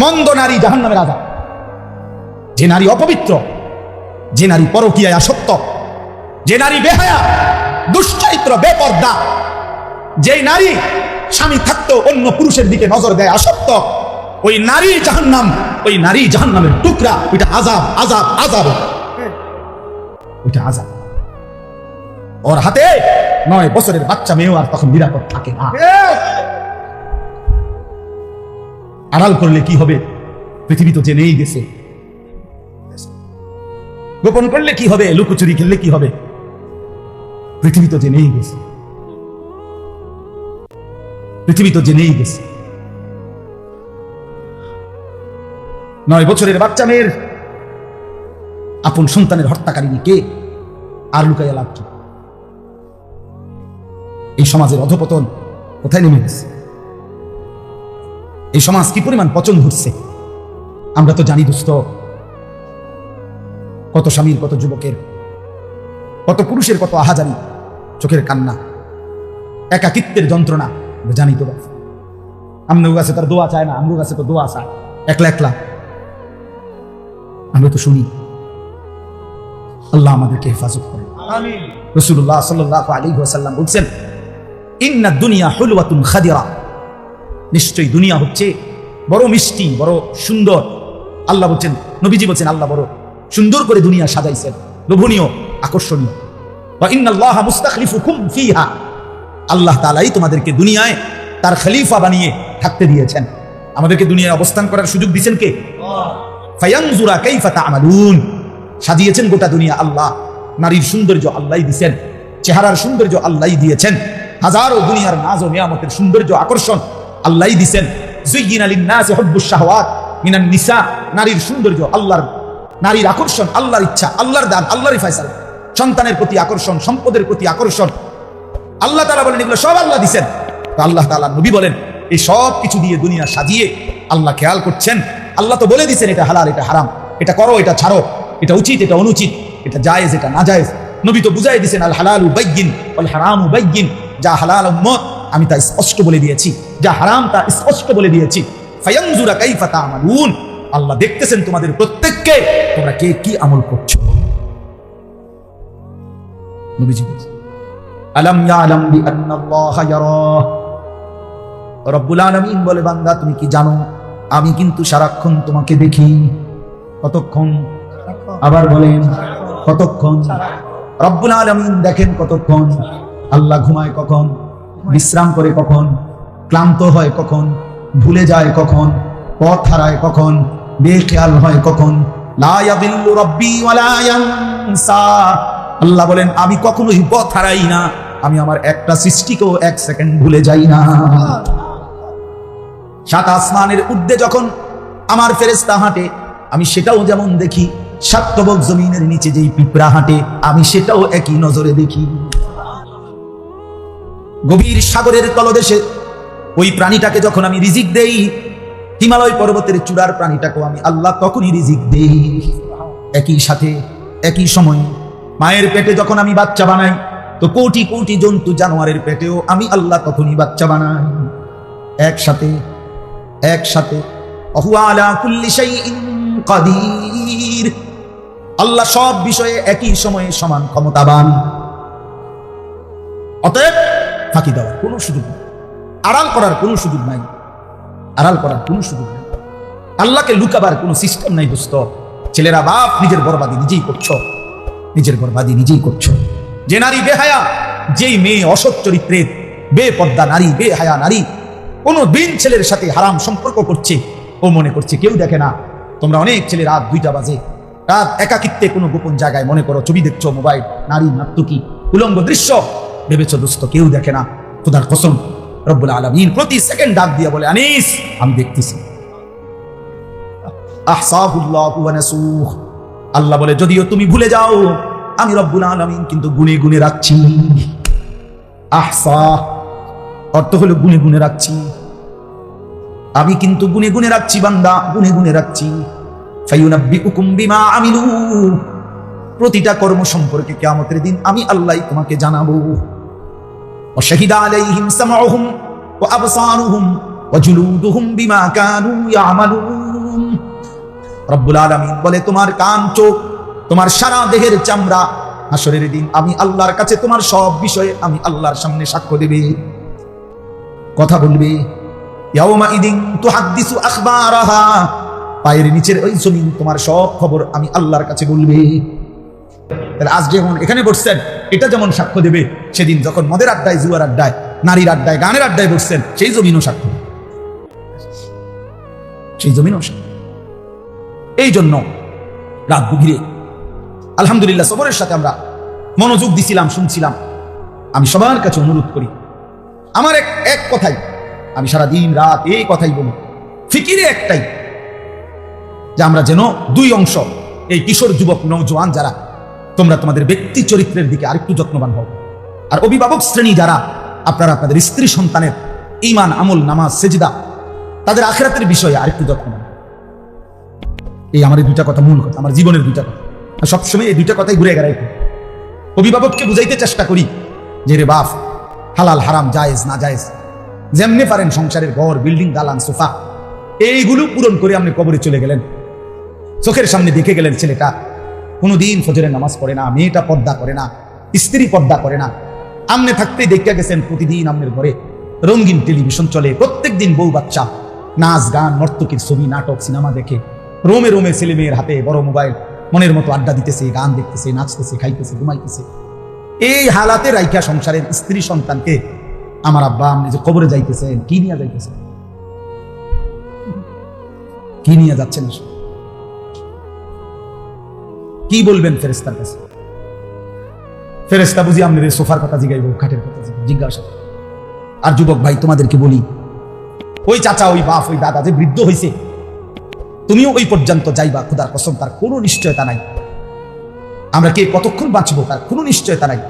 মন্দ নারী জাহান নামের আজাব। যে নারী অপবিত্র, যে নারী পরকীয়ায় আসক্ত, যে নারী বেহায়া, দুশ্চরিত্র, বেপর্দা যে নারী স্বামী থাকতো অন্য পুরুষের দিকে নজর দেয় আসক্ত, ওই নারী জাহান্নাম, ওই নারী জাহান্নামের টুকরা, ওইটা আজাব আজাব আজাব। ওইটা আজাব। ওর হাতে নয় বছরের বাচ্চা মেয়েও আর তখন নিরাপদ থাকে না। আড়াল করলে কি হবে? পৃথিবী তো জেনেই গেছে। গোপন করলে কি হবে? লুকোচুরি খেললে কি হবে? পৃথিবী তো জেনেই গেছে। পৃথিবী তো জেনেই গেছে। নয় বছরের বাচ্চা মেয়ের আপন সন্তানের হত্যাকারিনী কে আর লুকাইয়া লাভ কি? এই সমাজের অধপতন কোথায় নেমে গেছে? এই সমাজ কি পরিমাণ পচন ঘটছে আমরা তো জানি দোস্ত কত স্বামীর কত যুবকের কত পুরুষের কত আহাজারি চোখের কান্না একাকিত্বের যন্ত্রণা জানি তো। আমরাও কাছে তার দোয়া চায় না আমরাও কাছে তো দোয়া চায় একলা একলা। আমরা তো শুনি। আল্লাহ আমাদেরকে হেফাজত করে রসুল্লাহ সাল্লাহ আলী ওয়াসাল্লাম বলছেন ইন্না দুনিয়া হুলওয়াতুন খাদিরা। নিশ্চয়ই দুনিয়া হচ্ছে বড় মিষ্টি, বড় সুন্দর। আল্লাহ বলছেন, নবীজি বলছেন, আল্লাহ বড় সুন্দর করে দুনিয়া সাজাইছেন। লোভনীয়, আকর্ষণীয়। ফিহা। আল্লাহ তাআলাই তোমাদেরকে দুনিয়ায় তার খলিফা বানিয়ে থাকতে দিয়েছেন। আমাদেরকে দুনিয়ায় অবস্থান করার সুযোগ দিয়েছেন কে? ফায়ানজুরা কাইফা তা'মালুন। সাজিয়েছেন গোটা দুনিয়া আল্লাহ। নারীর সৌন্দর্য আল্লাহ দিয়েছেন। চেহারার সৌন্দর্য আল্লাহই দিয়েছেন। হাজারো দুনিয়ার নাজ ও নিয়ামতের সৌন্দর্য আকর্ষণ হুব্বুশ শাহওয়াত মিনান নারীর সৌন্দর্য, আল্লাহর, নারীর আকর্ষণ, আল্লাহর ইচ্ছা, আল্লাহর দান ফয়সালা। সন্তানের প্রতি আকর্ষণ, সম্পদের প্রতি আকর্ষণ। আল্লাহ তাআলা বলেন, এগুলো সব আল্লাহ দিছেন। তো আল্লাহ তাআলা নবী বলেন, এই সব কিছু দিয়ে দুনিয়া সাজিয়ে আল্লাহ খেয়াল করছেন। আল্লাহ তো বলে দিছেন, এটা হালাল, এটা হারাম। এটা করো, এটা ছাড়ো। এটা উচিত, এটা অনুচিত। এটা জায়েজ, এটা না জায়েজ নবী তো বুঝাই দিছেন, আল হালালু বাইয়িন ওয়াল হারামু বাইয়িন। যা হালাল উম্মত আমি তা স্পষ্ট বলে দিয়েছি। যা হারাম, তা স্পষ্ট বলে দিয়েছি। আল্লাহ দেখতেছেন তোমাদের প্রত্যেককে। তোমরা কে কি আমল করছ? রব্বুল বলে, বান্দা, তুমি কি জানো? আমি কিন্তু সারাক্ষণ তোমাকে দেখি। কতক্ষণ? আবার বলেন, কতক্ষণ? রব্বুল আলামিন দেখেন কতক্ষণ? আল্লাহ ঘুমায় কখন? বিশ্রাম করে কখন? ক্লান্ত হয় কখন? ভুলে যায় কখন? পথ হারায় কখন? বেখেয়াল হয় কখন? আল্লাহ বলেন, আমি কখনোই পথ হারাই না। আমি আমার একটা সৃষ্টিকেও এক সেকেন্ড ভুলে যাই না। সাত আসমানের ঊর্ধ্বে যখন আমার ফেরেস্তা হাঁটে, আমি সেটাও যেমন দেখি সাতবক জমিনের নিচে যেই পিঁপড়া হাঁটে, আমি সেটাও একই নজরে দেখি। গভীর সাগরের তলদেশে ওই প্রাণীটাকে যখন আমি রিজিক দেই, হিমালয় পর্বতের চূড়ার প্রাণীটাকেও আমি আল্লাহ তখনই রিজিক দেই। একই সাথে, একই সময়ে মায়ের পেটে যখন আমি বাচ্চা বানাই, তো কোটি কোটি জন্তু জানোয়ারের পেটেও আমি আল্লাহ তখনই বাচ্চা বানাই। একসাথে একসাথে আল্লাহ সব বিষয়ে একই সময়ে সমান ক্ষমতাবান। অতএব ফাঁকি দেওয়ার কোনো সুযোগ নেই। আড়াল করার কোনো সুযোগ নাই। আড়াল করার কোনো সুযোগ নেই। আল্লাহকে লুকাবার কোনো সিস্টেম নাই দোস্ত। ছেলেরা বাপ নিজের বরবাদি নিজেই করছ। নিজের বরবাদি নিজেই করছ। যে নারী বেহায়া, যেই মেয়ে অসৎ চরিত্রের বেপদ্দা নারী, বেহায়া নারী, কোনো দিন ছেলের সাথে হারাম সম্পর্ক করছে ও মনে করছে কেউ দেখে না। তোমরা অনেক ছেলে রাত দুইটা বাজে। রাত একাকিত্বে কোনো গোপন জায়গায় মনে করো, ছবি দেখছ, মোবাইল, নারী নাত্তুকি উলঙ্গ দৃশ্য ভেবেছ দোস্ত কেউ দেখে না। খুদার কসম, রব্বুল আলমিন প্রতি সেকেন্ড ডাক দিয়ে বলে, আনিস, আমি দেখতেছি। আল্লাহ বলে, যদিও তুমি ভুলে যাও, আমি রব্বুল আলামিন কিন্তু গুনে গুনে রাখছি। আহসা অর্থ হলো গুনে গুনে রাখছি। আমি কিন্তু গুনে গুনে রাখছি, বান্দা, গুনে গুনে রাখছি। প্রতিটা কর্ম সম্পর্কে কিয়ামতের দিন আমি আল্লাহ তোমাকে জানাব। وشهد عليهم سمعهم وأبصارهم وجلودهم بما كانوا يعملون রব্বুল আলমিন বলে তোমার কান চোখ তোমার সারা দেহের চামড়া হাসরের দিন আমি আল্লাহর কাছে তোমার সব বিষয়ে আমি আল্লাহর সামনে সাক্ষ্য দেবে কথা বলবে ইয়াউমা ইদিন তুহাদ্দিসু আখবারাহা পায়ের নিচের ওই জমিন তোমার সব খবর আমি আল্লাহর কাছে বলবে তাহলে আজ যেমন এখানে বসছেন এটা যেমন সাক্ষ্য দেবে, সেদিন যখন মদের আড্ডায়, জুয়ার আড্ডায়, নারীর আড্ডায়, গানের আড্ডায় বসছেন, সেই জমিনও সাক্ষ্য। সেই জমিনও সাক্ষ্য এই জন্য রাত গভীরে আলহামদুলিল্লাহ সবরের সাথে আমরা মনোযোগ দিছিলাম, শুনছিলাম আমি সবার কাছে অনুরোধ করি, আমার এক এক কথাই, আমি সারা দিন রাত এই কথাই বলি, ফিকিরে একটাই, যে আমরা যেন দুই অংশ, এই কিশোর যুবক নৌজওয়ান যারা তোমরা তোমাদের ব্যক্তি চরিত্রের দিকে আরেকটু যত্নবান হও। আর অভিভাবক শ্রেণি যারা, আপনারা আপনাদের স্ত্রী সন্তানের ইমান আমল, নামাজ, সেজদা, তাদের আখেরাতের বিষয়ে আরেকটু যত্নবান। এই আমার দুইটা কথা মূল কথা, আমার জীবনের দুইটা কথা। সবসময় এই দুইটা কথাই ঘুরে গেড়াই অভিভাবককে বুঝাইতে চেষ্টা করি যে, রে বাপ, হালাল, হারাম, জায়েজ, না জায়েজ, যেমনি পারেন সংসারের ঘর, বিল্ডিং, দালান, সোফা, এইগুলো পূরণ করে আপনি কবরে চলে গেলেন। চোখের সামনে দেখে গেলেন ছেলেটা কোনোদিন ফজরের নামাজ পড়ে না, মেয়েটা পর্দা করে না, স্ত্রী পর্দা করে না। আমনে থাকতেই দেখে গেছেন প্রতিদিন আমনের ঘরে রঙিন টেলিভিশন চলে প্রত্যেক দিন বউ বাচ্চা, নাচ গান, নর্তকীর ছবি, নাটক, সিনেমা দেখে। রোমে রোমে ছেলে মেয়ের হাতে বড় মোবাইল, মনের মতো আড্ডা দিতেছে, গান দেখতেছে, নাচতেছে, খাইতেছে, ঘুমাইতেছে। এই হালাতে রাইখা সংসারের স্ত্রী সন্তানকে আমার আব্বা আপনি যে কবরে যাইতেছেন, কি নিয়ে যাইতেছেন? কি নিয়ে যাচ্ছেন আসলে? কি বলবেন ফেরেস্তার কাছে? ফেরেস্তা বুঝি আপনাদের সোফার কথা জিগাইব, খাটের কথা জিজ্ঞাসা আর যুবক ভাই, তোমাদেরকে বলি, ওই চাচা, ওই বাপ, ওই দাদা যে বৃদ্ধ হয়েছে তুমিও ওই পর্যন্ত যাইবা, খোদার কসম, তার কোনো নিশ্চয়তা নাই। আমরা কে কতক্ষণ বাঁচবো, তার কোনো নিশ্চয়তা নাই।